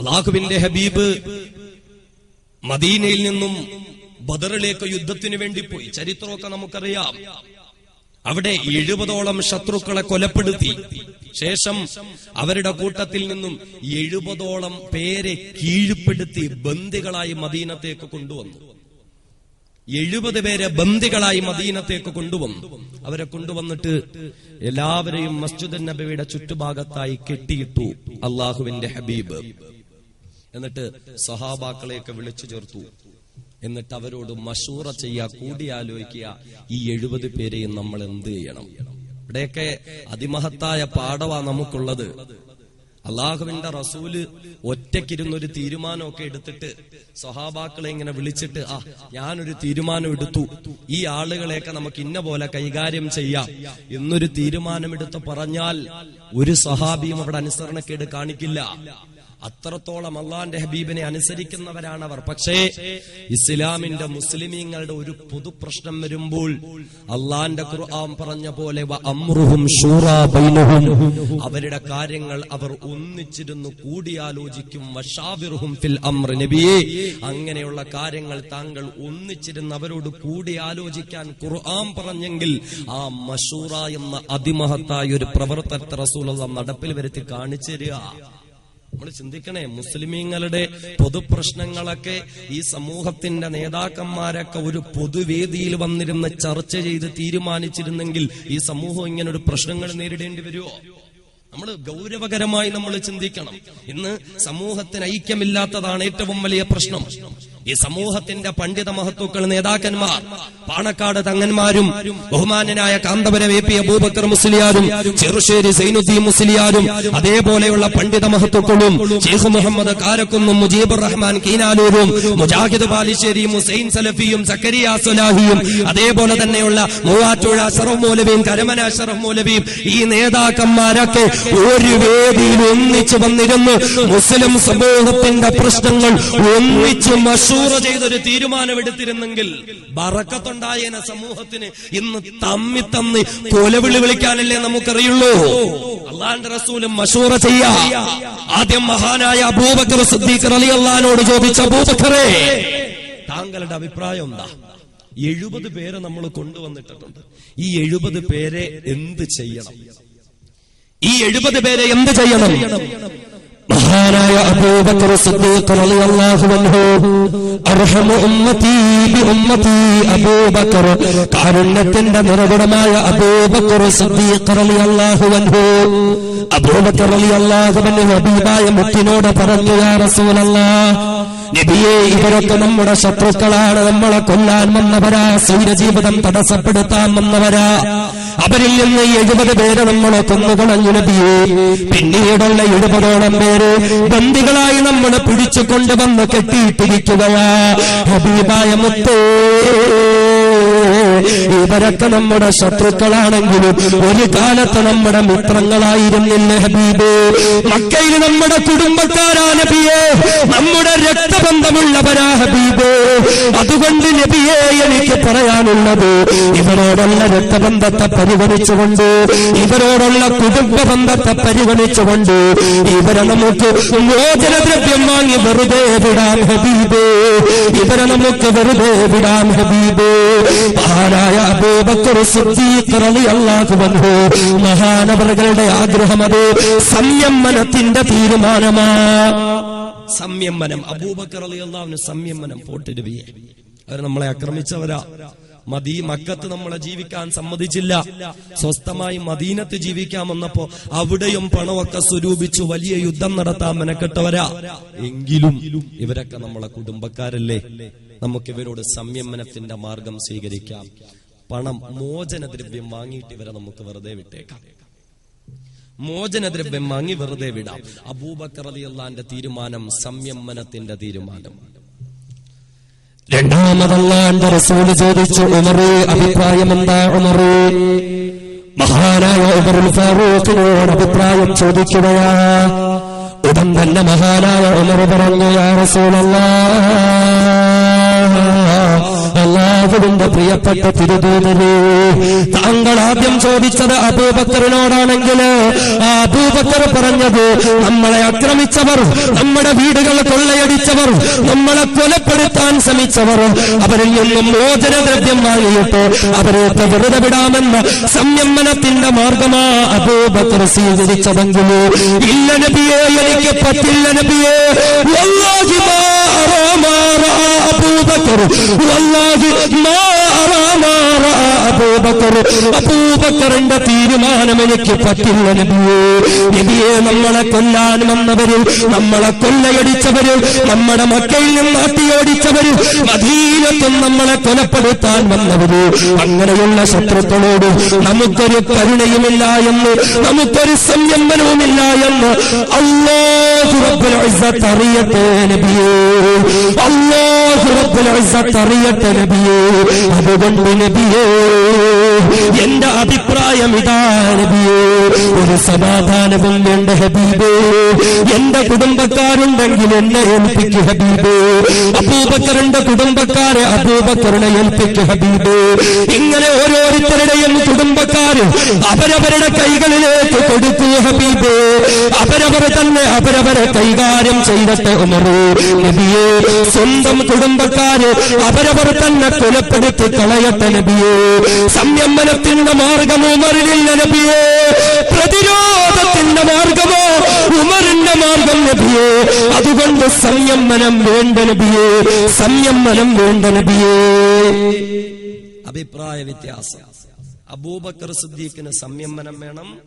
അള്ളാഹുവിന്റെ ഹബീബ് മദീനയിൽ നിന്നും ബദറിലേക്ക് യുദ്ധത്തിന് വേണ്ടി പോയി. ചരിത്രമൊക്കെ നമുക്കറിയാം. അവിടെ എഴുപതോളം ശത്രുക്കളെ കൊലപ്പെടുത്തി. ശേഷം അവരുടെ കൂട്ടത്തിൽ നിന്നും എഴുപതോളം പേരെ കീഴ്പ്പെടുത്തി ബന്ദികളായി മദീനത്തേക്ക് കൊണ്ടുവന്നു. എഴുപത് പേരെ ബന്ദികളായി മദീനത്തേക്ക് കൊണ്ടുവന്നു. അവരെ കൊണ്ടുവന്നിട്ട് എല്ലാവരെയും മസ്ജിദ് നബിയുടെ ചുറ്റുഭാഗത്തായി കെട്ടിയിട്ടു അള്ളാഹുവിന്റെ ഹബീബ്. എന്നിട്ട് സഹാബാക്കളെയൊക്കെ വിളിച്ചു ചേർത്തു. എന്നിട്ട് അവരോട് മഷൂറ ചെയ്യുക കൂടിയാലോചിക്കുക ഈ എഴുപത് പേരെയും നമ്മൾ എന്ത് ചെയ്യണം? ഇവിടെയൊക്കെ അതിമഹത്തായ പാഠവാ നമുക്കുള്ളത്. അള്ളാഹുവിന്റെ റസൂൽ ഒറ്റക്കിരുന്നൊരു തീരുമാനമൊക്കെ എടുത്തിട്ട് സ്വഹാബാക്കളെ ഇങ്ങനെ വിളിച്ചിട്ട് ആ ഞാനൊരു തീരുമാനം എടുത്തു. ഈ ആളുകളെയൊക്കെ നമുക്ക് ഇന്ന പോലെ കൈകാര്യം ചെയ്യാം. എന്നൊരു തീരുമാനമെടുത്ത് പറഞ്ഞാൽ ഒരു സഹാബിയും അവിടെ അനുസരണക്കേട് കാണിക്കില്ല. അത്രത്തോളം അള്ളാന്റെ ഹബീബിനെ അനുസരിക്കുന്നവരാണ് അവർ പക്ഷേ ഇസ്ലാമിന്റെ മുസ്ലിമീങ്ങളുടെ ഒരു പൊതു പ്രശ്നം വരുമ്പോൾ അള്ളാന്റെ ഖുർആൻ പറഞ്ഞ പോലെ അവരുടെ കാര്യങ്ങൾ അവർ ഒന്നിച്ചിരുന്ന് കൂടിയാലോചിക്കും. വഷാവിറുഹും ഫിൽ നബിയെ. അങ്ങനെയുള്ള കാര്യങ്ങൾ താങ്കൾ ഒന്നിച്ചിരുന്ന് അവരോട് കൂടിയാലോചിക്കാൻ ഖുർആൻ പറഞ്ഞെങ്കിൽ ആ മഷൂറ എന്ന അതിമഹത്തായ ഒരു പ്രവർത്തനത്തെ റസൂൽ നടപ്പിൽ വരുത്തി കാണിച്ചു തരിക. നമ്മൾ ചിന്തിക്കണേ മുസ്ലിമീങ്ങളുടെ പൊതുപ്രശ്നങ്ങളൊക്കെ ഈ സമൂഹത്തിന്റെ നേതാക്കന്മാരൊക്കെ ഒരു പൊതുവേദിയിൽ വന്നിരുന്ന് ചർച്ച ചെയ്ത് തീരുമാനിച്ചിരുന്നെങ്കിൽ ഈ സമൂഹം ഇങ്ങനെ ഒരു പ്രശ്നങ്ങൾ നേരിടേണ്ടി വരുമോ നമ്മൾ ഗൗരവകരമായി നമ്മൾ ചിന്തിക്കണം. ഇന്ന് സമൂഹത്തിന് ഐക്യമില്ലാത്തതാണ് ഏറ്റവും വലിയ പ്രശ്നം. ഈ സമൂഹത്തിന്റെ പണ്ഡിത മഹത്വക്കൾ നേതാക്കന്മാർ പാണക്കാട് തങ്ങന്മാരും ബഹുമാനനായ കാന്തപുര വി പി അബൂബക്കർ മുസ്ലിയാരും ചെറുശ്ശേരി സൈനുദ്ദീൻ മുസ്ലിയാരും അതേപോലെയുള്ള പണ്ഡിത മഹത്വക്കളും ഷെയ്ഖ് മുഹമ്മദ് കാരക്കുന്നും മുജീബ് റഹ്മാൻ കീനാലൂരും മുജാഹിദ് ബാലിശ്ശേരിയും ഹുസൈൻ സലഫിയും സക്കരിയ സുലാഹിയും അതേപോലെ തന്നെയുള്ള മൂവാറ്റുഴ അഷറഫ് മൗലവിയും കരമന അഷറഫ് മൗലവിയും ഈ നേതാക്കന്മാരൊക്കെ ഒരു വേദിയിൽ ഒന്നിച്ചു വന്നിരുന്നു. മുസ്ലിം സമൂഹത്തിന്റെ പ്രശ്നങ്ങൾ ഒന്നിച്ച് മഷൂറ ചെയ്തൊരു തീരുമാനമെടുത്തിരുന്നെങ്കിൽ ബറക്കത്തുണ്ടായേന സമൂഹത്തിന് ഇന്ന് തമ്മി തമ്മി കൊലവിളി വിളിക്കാനല്ലേ നമുക്കറിയുള്ളൂ. അള്ളാന്റെ റസൂലും മഷൂറ ചെയ്യാ. ആദ്യം മഹാനായ അബൂബക്കർ സിദ്ദീഖ് അലി അള്ളഹാനോട് ചോദിച്ച അബൂബക്കറേ താങ്കളുടെ അഭിപ്രായം എന്താ? എഴുപത് പേരെ നമ്മൾ കൊണ്ടുവന്നിട്ടുണ്ട് ഈ എഴുപത് പേരെ എന്ത് ചെയ്യണം? ഈ എഴുപത് പേരെ എന്ത് ചെയ്യണം? മഹാനായ അബൂബക്കർ സിദ്ദീഖ് റളിയല്ലാഹു അൻഹു. അർഹമു ഉമ്മതി ബി ഉമ്മതി അബൂബക്കർ. കാരുണ്യത്തിന്റെ നിറകുടമായ അബൂബക്കർ സിദ്ദീഖ് റളിയല്ലാഹു അൻഹു. അബൂബക്കർ റളിയല്ലാഹു അൻഹു ഹബീബായ മുത്തിനോട് പറഞ്ഞു യാ റസൂലല്ലാഹ് നബിയെ ഇവരൊക്കെ നമ്മുടെ ശത്രുക്കളാണ്. നമ്മളെ കൊല്ലാൻ വന്നവരാ സൗരജീവിതം തടസ്സപ്പെടുത്താൻ വന്നവരാ. അവരിൽ നിന്ന് എഴുപത് പേരെ നമ്മൾ കൊന്നുകളഞ്ഞു നബിയെ. പിന്നീടുള്ള എഴുപതോളം പേര് ബന്ദികളായി നമ്മൾ പിടിച്ചു കൊണ്ടുവന്ന് കെട്ടിയിട്ടിരിക്കുകയാ. ഹബീബായ മുത്തേ. ഇവരൊക്കെ നമ്മുടെ ശത്രുക്കളാണെങ്കിലും ഒരു കാലത്ത് നമ്മുടെ മിത്രങ്ങളായിരുന്നില്ല ഹബീബേ? മക്കയിൽ നമ്മുടെ കുടുംബക്കാരാ നബിയെ. നമ്മുടെ രക്തബന്ധമുള്ളവരാ ഹബീബേ. അതുകൊണ്ട് നബിയെ എനിക്ക് പറയാനുള്ളത് ഇവരോടുള്ള രക്തബന്ധത്തെ പരിഗണിച്ചുകൊണ്ട് ഇവരോടുള്ള കുടുംബ ബന്ധത്തെ പരിഗണിച്ചുകൊണ്ട് ഇവരെ നമുക്ക് മോചനദ്രവ്യം വാങ്ങി വെറുതെ വിടാം ഹബീബേ. ഇവരെ നമുക്ക് വെറുതെ വിടാം ഹബീബേ. മഹാനായ അബൂബക്കർ സിദ്ദീഖ് റളിയല്ലാഹു അൻഹു. മഹാനവറുകളുടെ ആഗ്രഹം അത് സംയമനത്തിന്റെ തീരുമാനമാ. സംയമനം. അബൂബക്കർ അലി അള്ളാഹുവിന് സംയമനം പോട്ട് നബിയെ അവർ നമ്മളെ ആക്രമിച്ചവരാ. മദീ മക്കത്ത് നമ്മളെ ജീവിക്കാൻ സമ്മതിച്ചില്ല. സ്വസ്ഥമായി മദീനത്ത് ജീവിക്കാൻ വന്നപ്പോ അവിടെയും പണമൊക്കെ സ്വരൂപിച്ചു വലിയ യുദ്ധം നടത്താൻ മെനക്കെട്ടവരാ. എങ്കിലും ഇവരൊക്കെ നമ്മളെ കുടുംബക്കാരല്ലേ? നമുക്ക് ഇവരോട് സംയമനത്തിന്റെ മാർഗം സ്വീകരിക്കാം. പണം മോചനദ്രവ്യം വാങ്ങിയിട്ട് ഇവരെ നമുക്ക് വെറുതെ വിട്ടേക്കാം. മോചനദ്രവ്യം വാങ്ങി വെറുതെ വിടാം. അബൂബക്കർ അലിയല്ലാന്റെ തീരുമാനം സംയമനത്തിന്റെ തീരുമാനം. രണ്ടാമതല്ലാന്റെ റസൂൽ ചോദിച്ചു ഉമറേ അഭിപ്രായം എന്താ ഉമറേ? മഹാനായ ഉമറുൽ ഫാറൂഖിനോട് അഭിപ്രായം ചോദിക്കുകയാ. ഉടൻ തന്നെ മഹാനായ ഉമർ പറഞ്ഞു യാ റസൂലല്ലാ അള്ളാഹുവിന്റെ പ്രിയപ്പെട്ട തിരുദൂതരെ താങ്കൾ ആദ്യം ചോദിച്ചത് അബൂബക്കറിനോടാണെങ്കിൽ അബൂബക്കർ പറഞ്ഞത് നമ്മളെ ആക്രമിച്ചവർ നമ്മുടെ വീടുകൾ കൊള്ളയടിച്ചവർ നമ്മളെ കൊലപ്പെടുത്താൻ ശ്രമിച്ചവർ അവരിൽ നിന്നും മോചനദ്രവ്യം വാങ്ങിയിട്ട് അവരെയൊക്കെ വെറുതെ വിടാമെന്ന സംയമനത്തിന്റെ മാർഗമാ അബൂബക്കർ സ്വീകരിച്ചതെങ്കിൽ ഇല്ല നബിയെ എനിക്ക് പറ്റില്ല നബിയെ അബൂബക്കർ വല്ലാഹി അബൂബക്കറിന്റെ തീരുമാനം എനിക്ക് പറ്റില്ല നബിയെ. നബിയെ നമ്മളെ കൊല്ലാൻ വന്നവര് നമ്മളെ കൊള്ളയടിച്ചവര് നമ്മുടെ മക്കളിൽ നിന്ന് നാട്ടിയോടിച്ചവരും മദീനത്തും നമ്മളെ കൊലപ്പെടുത്താൻ വന്നവര്. അങ്ങനെയുള്ള ശത്രുക്കളോട് നമുക്കൊരു കരുണയുമില്ല എന്ന് നമുക്കൊരു സംയമനവുമില്ല എന്ന് ഇസ്സത്ത് അറിയട്ടെ നബിയേ. അറിയട്ടെ നബിയേ. അതുകൊണ്ട് നബിയേ എന്റെ അഭിപ്രായം ഇതാ നബിയേ. ഒരു സമാധാനവും വേണ്ട ഹബീബേ. എന്റെ കുടുംബക്കാരുണ്ടെങ്കിൽ എന്നെ ഏൽപ്പിക്ക് ഹബീബേ. അബൂബക്കറിന്റെ കുടുംബക്കാരെ അബൂബക്കറിനെ ഏൽപ്പിക്ക് ഹബീബേ. ഇങ്ങനെ ഓരോരുത്തരുടെയും കുടുംബക്കാര് അവരവരുടെ കൈകളിലേക്ക് കൊടുക്കൂ ഹബീബേ. തന്നെ അവരവരെ കൈകാര്യം ചെയ്തിട്ട് നബിയെ സ്വന്തം കുടുംബക്കാര് അവരവർ തന്നെ കൊലപ്പെടുത്തി കളയട്ടെ നബിയെ. സംയമനത്തിന്റെ മാർഗമോ ഉമറിനില്ല നബിയെ. പ്രതിരോധത്തിന്റെ മാർഗമോ ഉമറിന്റെ മാർഗം നബിയെ. അതുകൊണ്ട് സംയമനം വേണ്ട നബിയെ. സംയമനം വേണ്ട നബിയെ. അഭിപ്രായ വ്യത്യാസം. അബൂബക്കർ സിദ്ദീഖിന് സംയമനം വേണം.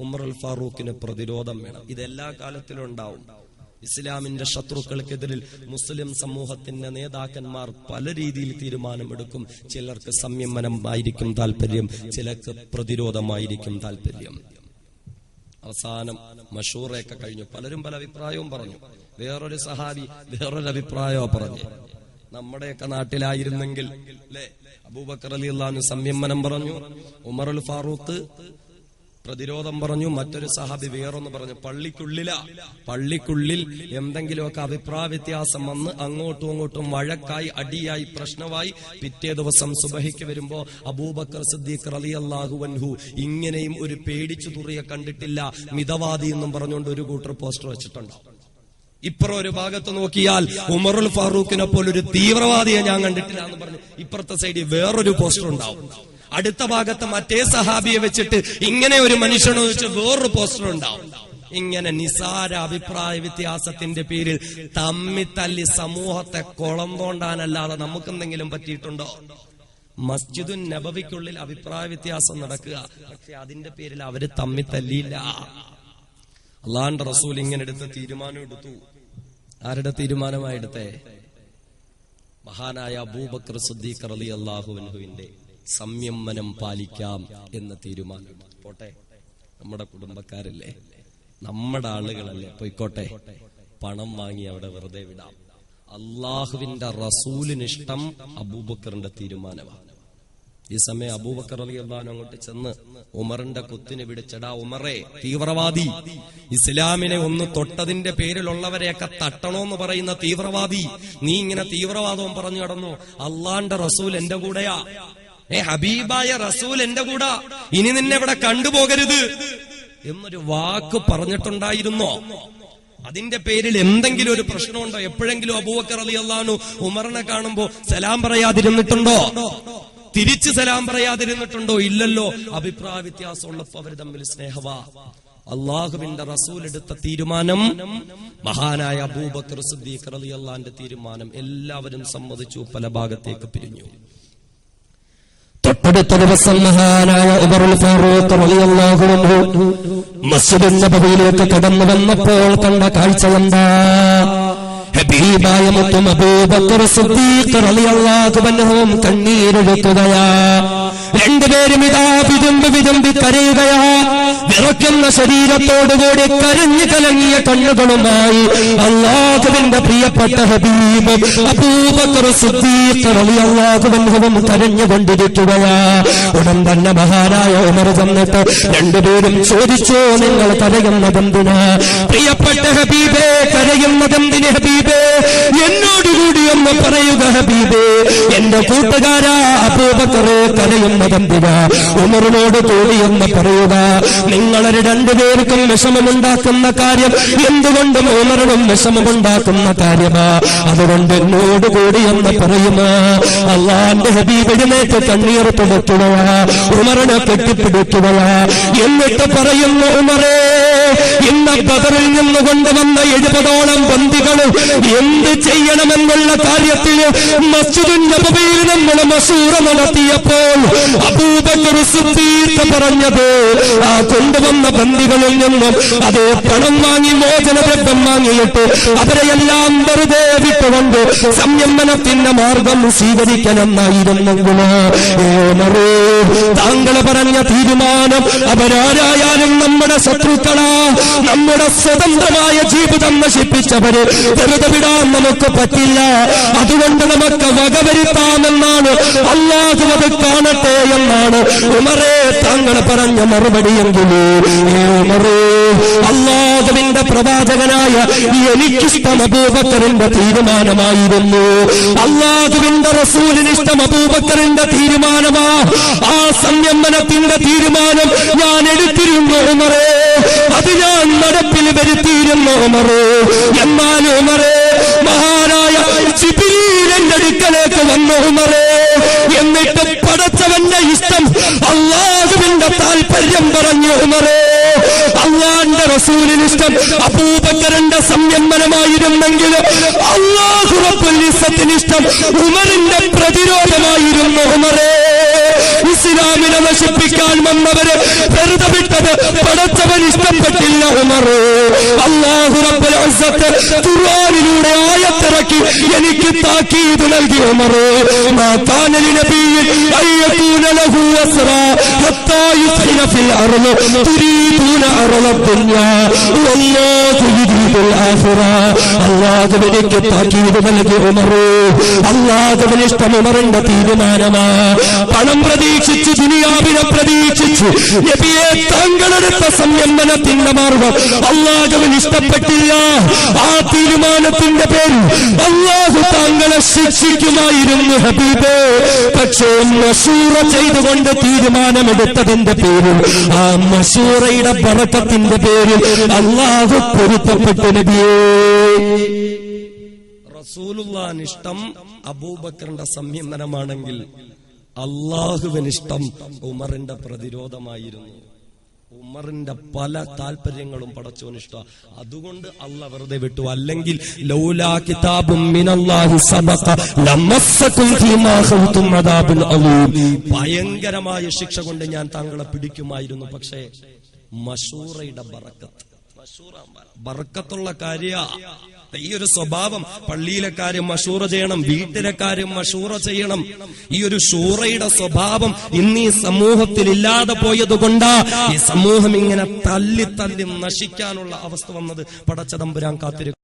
ഉമറുൽ ഫാറൂഖിന് പ്രതിരോധം വേണം. ഇതെല്ലാ കാലത്തിലും ഉണ്ടാവും. ഇസ്ലാമിന്റെ ശത്രുക്കൾക്കെതിരിൽ മുസ്ലിം സമൂഹത്തിന്റെ നേതാക്കന്മാർ പല രീതിയിൽ തീരുമാനമെടുക്കും. ചിലർക്ക് സംയമനമായിരിക്കും താല്പര്യം ചിലർക്ക് പ്രതിരോധമായിരിക്കും താല്പര്യം അവസാനം മഷൂറയൊക്കെ കഴിഞ്ഞു. പലരും പല അഭിപ്രായവും പറഞ്ഞു. വേറൊരു സഹാബി വേറൊരു അഭിപ്രായവും പറഞ്ഞു. നമ്മുടെയൊക്കെ നാട്ടിലായിരുന്നെങ്കിൽ അബൂബക്കർ അലി അള്ളഹാനു സംയമനം പറഞ്ഞു. ഉമർ ഉമറുൽ ഫാറൂഖ് പ്രതിരോധം പറഞ്ഞു മറ്റൊരു സഹാബി വേറൊന്ന് പറഞ്ഞു പള്ളിക്കുള്ളില. പള്ളിക്കുള്ളിൽ എന്തെങ്കിലുമൊക്കെ അഭിപ്രായ വ്യത്യാസം വന്ന് അങ്ങോട്ടും ഇങ്ങോട്ടും വഴക്കായി അടിയായി പ്രശ്നമായി പിറ്റേ ദിവസം സുബഹിക്ക് വരുമ്പോ അബൂബക്കർ സിദ്ദീഖ് റലി അള്ളാഹു ഇങ്ങനെയും ഒരു പേടിച്ചു തുറിയെ കണ്ടിട്ടില്ല. മിതവാദി എന്നും പറഞ്ഞുകൊണ്ട് ഒരു കൂട്ടർ പോസ്റ്റർ വെച്ചിട്ടുണ്ട്? ഇപ്പുറം ഒരു ഭാഗത്ത് നോക്കിയാൽ ഉമറുൽ ഫാറൂഖിനെ പോലെ ഒരു തീവ്രവാദിയെ ഞാൻ കണ്ടിട്ടില്ല എന്ന് പറഞ്ഞു ഇപ്പുറത്തെ സൈഡിൽ വേറൊരു പോസ്റ്റർ ഉണ്ടാവും. അടുത്ത ഭാഗത്ത് മറ്റേ സഹാബിയെ വെച്ചിട്ട് ഇങ്ങനെ ഒരു മനുഷ്യനെ വെച്ച് വേറൊരു പോസ്റ്റർ ഉണ്ടാവും. ഇങ്ങനെ നിസാര അഭിപ്രായ വ്യത്യാസത്തിന്റെ പേരിൽ തമ്മി തല്ലി സമൂഹത്തെ കുളം തോണ്ടാനല്ലാതെ നമുക്കെന്തെങ്കിലും പറ്റിയിട്ടുണ്ടോ? മസ്ജിദുൻ നബവിക്കുള്ളിൽ അഭിപ്രായ വ്യത്യാസം നടക്കുക. പക്ഷെ അതിന്റെ പേരിൽ അവർ തമ്മി തല്ലിയില്ല അള്ളാന്റെ റസൂൽ ഇങ്ങനെ എടുത്ത തീരുമാനം എടുത്തു. ആരുടെ തീരുമാനമായി എടുത്തേ? മഹാനായ അബൂബക്കർ സുദ്ദീഖ് അലി അള്ളാഹുവിന്റെ സംയമനം പാലിക്കാം എന്ന തീരുമാനം. പോട്ടെ നമ്മുടെ കുടുംബക്കാരല്ലേ? നമ്മുടെ ആളുകളല്ലേ? പോയിക്കോട്ടെ പണം വാങ്ങി അവിടെ വെറുതെ വിടാം. അള്ളാഹുവിന്റെ റസൂലിന് ഇഷ്ടം അബൂബക്കറിന്റെ തീരുമാനമാണ്. ഈ സമയം അബൂബക്കർ അലി അങ്ങോട്ട് ചെന്ന് ഉമറിന്റെ കുത്തിന് പിടിച്ചടാ ഉമറെ തീവ്രവാദി. ഇസ്ലാമിനെ ഒന്ന് തൊട്ടതിന്റെ പേരിലുള്ളവരെയൊക്കെ തട്ടണോന്ന് പറയുന്ന തീവ്രവാദി. നീ ഇങ്ങനെ തീവ്രവാദവും പറഞ്ഞു കടന്നു? അള്ളാന്റെ റസൂൽ എന്റെ കൂടെയാ. ഏ ഹബീബായ റസൂൽ എന്റെ കൂടെ. ഇനി നിന്നെ ഇവിടെ കണ്ടുപോകരുത്. എന്നൊരു വാക്ക് പറഞ്ഞിട്ടുണ്ടായിരുന്നോ? അതിന്റെ പേരിൽ എന്തെങ്കിലും ഒരു പ്രശ്നമുണ്ടോ? എപ്പോഴെങ്കിലും അബൂബക്കർ അലി അള്ളഹാനു ഉമറിനെ കാണുമ്പോ സലാം പറയാതിരുന്നിട്ടുണ്ടോ? തിരിച്ചു സലാം പറയാതിരുന്നിട്ടുണ്ടോ? ഇല്ലല്ലോ. അഭിപ്രായ വ്യത്യാസം ഉള്ളപ്പോ അവർ തമ്മിൽ സ്നേഹവാ. അള്ളാഹുവിന്റെ റസൂൽ എടുത്ത തീരുമാനം മഹാനായ അബൂബക്കർ സിദ്ദീഖ് അലി അള്ളാന്റെ തീരുമാനം എല്ലാവരും സമ്മതിച്ചു പല ഭാഗത്തേക്ക് പിരിഞ്ഞു. തൊട്ടടുത്ത ദിവസം മഹാനായ ഉമറുൽ ഫാറൂഖ് റളിയല്ലാഹു അൻഹു മസ്ജിദുൻ നബവിയിലേക്ക് കടന്നു വന്നപ്പോൾ കണ്ട കാഴ്ച എന്താ? ഹബീബായ മുത്തും അബൂബക്കർ സിദ്ദീഖ് റളിയല്ലാഹു അൻഹുവും കണ്ണീരൊഴുക്കുകയാ രണ്ടുപേരും ഇതാ വിതുമ്പി വിതുമ്പി കരയുകയാ. വിറക്കുന്ന ശരീരത്തോടുകൂടി കരഞ്ഞു കലങ്ങിയ കണ്ണുകളുമായി അള്ളാഹുവിന്റെ പ്രിയപ്പെട്ട ഹബീബ് അബൂബക്കർ സിദ്ദീഖ് കരഞ്ഞുകൊണ്ടിരിക്കുകയാ. ഉടൻ തന്നെ മഹാനായ ഉമർ ചെന്നിട്ട് രണ്ടുപേരും ചോദിച്ചു നിങ്ങൾ കരയുന്നതെന്തിന്? പ്രിയപ്പെട്ട ഹബീബേ കരയുന്നതെന്തിന് ഹബീബേ? എന്നോടുകൂടി ഒന്ന് പറയുക ഹബീബേ എന്റെ കൂട്ടുകാരാ അബൂബക്കറെ കരയുന്ന ബന്ധിക ഉമറിനോട് തോന്നിയെന്ന് പറയുക നിങ്ങളൊരു രണ്ടുപേർക്കും വിഷമമുണ്ടാക്കുന്ന കാര്യം എന്തുകൊണ്ട് ഉമറിനും വിഷമമുണ്ടാക്കുന്ന കാര്യമാ? അതുകൊണ്ട് എന്നോട് കൂടി എന്ന് പറയുമാ. അള്ളാന്റെ ഹബീബിനേക്ക് കണ്ണീർ തുടയ്ക്കുകയാ ഉമറിനെ കെട്ടിപ്പിടിക്കുകയാ. എന്നിട്ട് പറയുന്നു ഉമറേ ഇന്ന ബദറിൽ നിന്ന് കൊണ്ടുവന്ന എഴുപതോളം ബന്ദികൾ എന്ത് ചെയ്യണമെന്നുള്ള കാര്യത്തിൽ മസ്ജിദുൻ നബവിയിൽ നമ്മൾ മസൂറ നടത്തിയപ്പോൾ അബൂബക്കർ പറഞ്ഞത് ആ കൊണ്ടുവന്ന ബന്ദികളിൽ നിന്നും അതേ പണം വാങ്ങി മോചനദ്രവ്യം വാങ്ങിയിട്ട് അവരെയെല്ലാം വെറുതെ വിട്ടുകൊണ്ട് സംയമനത്തിന്റെ മാർഗം സ്വീകരിക്കണമെന്നായിരുന്നെങ്കിലോ? താങ്കൾ പറഞ്ഞ തീരുമാനം അവരാരായാലും നമ്മുടെ ശത്രുക്കളാ. നമ്മുടെ സ്വതന്ത്രമായ ജീവിതം നശിപ്പിച്ചവര് വെറുതെ വിടാൻ നമുക്ക് പറ്റില്ല. അതുകൊണ്ട് നമുക്ക് വകവരുത്താമെന്നാണ് അല്ലാതെ അത് കാണട്ടെ എന്നാണ്. ഉമറേ താങ്കൾ പറഞ്ഞ ഉമറേ അള്ളാഹുവിന്റെ പ്രവാചകനായ എനിക്കിഷ്ടം അബൂബക്കറിന്റെ തീരുമാനമായിരുന്നു. അള്ളാഹുവിന്റെ റസൂലിന് അബൂബക്കറിന്റെ തീരുമാനമാ. ആ സംയമനത്തിന്റെ തീരുമാനം ഞാൻ എടുത്തിരുന്നു ഉമറേ. ഞാൻ നടപ്പിൽ വരുത്തിയിരുന്നു ഉമറേ എന്നാൽ ഉമറേ മഹാനായ ജിബിലീലിന്റെ വന്നു ഉമറേ എന്നിട്ട് പടച്ചവന്റെ ഇഷ്ടം അള്ളാഹുവിന്റെ താല്പര്യം പറഞ്ഞു ഉമറേ അള്ളാന്റെ റസൂലിന് ഇഷ്ടം അബൂബക്കറിന്റെ സംയമനമായിരുന്നെങ്കിലും അള്ളാഹു റബ്ബുൽ ഇഷ്ടം ഉമറിന്റെ പ്രതിരോധമായിരുന്നു ഉമറേ ഇസ്ലാമിനെ നശിപ്പിക്കാൻ വന്നവര് വെറുതെ വിട്ടത് പടച്ചവൻ ഇഷ്ടപ്പെട്ടില്ല ഉമർ ആയത്തിറക്കി എനിക്ക് താക്കീത് നൽകി ഉമർ എനിക്ക് താക്കീത് നൽകി ഉമറ്. അല്ലാഹുവിന് ഇഷ്ടം ഉമറിന്റെ തീരുമാനമാ. പണം പ്രതീക്ഷിച്ചു ദുനിയാവിനെ പ്രതീക്ഷിച്ചു. നബിയെ താങ്കളെടുത്ത സംയമനത്തിന്റെ മാർഗം അള്ളാഹുവിന് ഇഷ്ടപ്പെട്ടില്ല. ആ തീരുമാനത്തിന്റെ പേരിൽ അള്ളാഹു താങ്കളെ ശിക്ഷിക്കുമായിരുന്നു ഹബീബേ. പക്ഷേ മസൂറ ചെയ്തുകൊണ്ട് തീരുമാനമെടുത്തതിന്റെ പേരിൽ ആ മസൂറയുടെ ബറക്കത്തിന്റെ പേരിൽ അള്ളാഹു പൊരുത്തപ്പെട്ടു നബിയേ. റസൂലുള്ളാൻ ഇഷ്ടം അബൂബക്കറിന്റെ സംയമനമാണെങ്കിൽ അള്ളാഹുവിന് ഇഷ്ടം ഉമറിന്റെ പ്രതിരോധമായിരുന്നു. ഉമറിന്റെ പല താല്പര്യങ്ങളും പടച്ചോൻ ഇഷ്ട അതുകൊണ്ട് അല്ല വെറുതെ വിട്ടു. അല്ലെങ്കിൽ ലൗലാ കിതാബും മിനല്ലാഹി സബഖ അലീം. ഭയങ്കരമായ ശിക്ഷ കൊണ്ട് ഞാൻ താങ്കളെ പിടിക്കുമായിരുന്നു. പക്ഷേ മഷൂറയുടെ ബറക്കത്ത് ബർക്കത്തുള്ള കാര്യ. ഈ ഒരു സ്വഭാവം. പള്ളിയിലെ കാര്യം മഷൂറ ചെയ്യണം വീട്ടിലെ കാര്യം മഷൂറ ചെയ്യണം. ഈ ഒരു ഷൂറയുടെ സ്വഭാവം ഇന്ന് ഈ സമൂഹത്തിൽ ഇല്ലാതെ പോയത് കൊണ്ടാ ഈ സമൂഹം ഇങ്ങനെ തല്ലി തല്ലി നശിക്കാനുള്ള അവസ്ഥ വന്നത് പടച്ചതമ്പുരാൻ കാത്തിരിക്കും